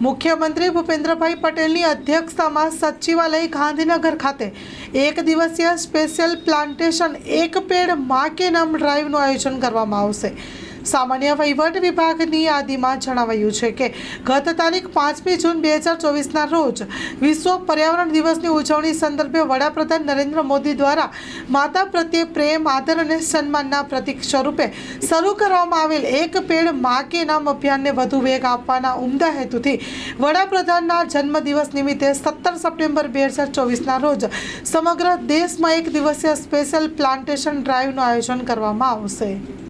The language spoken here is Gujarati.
મુખ્યમંત્રી ભૂપેન્દ્રભાઈ પટેલની અધ્યક્ષતામાં સચિવાલય ગાંધીનગર ખાતે એક દિવસીય સ્પેશિયલ પ્લાન્ટેશન એક પેડમાં કે નામ ડ્રાઈવનું આયોજન કરવામાં આવશે. સામાન્ય વહીવટ વિભાગની યાદીમાં જણાવાયું છે કે ગત તારીખ પાંચમી જૂન બે હજાર ચોવીસના રોજ વિશ્વ પર્યાવરણ દિવસની ઉજવણી સંદર્ભે વડાપ્રધાન નરેન્દ્ર મોદી દ્વારા માતા પ્રત્યે પ્રેમ, આદર અને સન્માનના પ્રતીક સ્વરૂપે શરૂ કરવામાં આવેલ એક પેડ મા કે નામ અભિયાનને વધુ વેગ આપવાના ઉમદા હેતુથી વડાપ્રધાનના જન્મદિવસ નિમિત્તે સત્તર સપ્ટેમ્બર બે હજાર ચોવીસના રોજ સમગ્ર દેશમાં એક દિવસીય સ્પેશિયલ પ્લાન્ટેશન ડ્રાઈવનું આયોજન કરવામાં આવશે.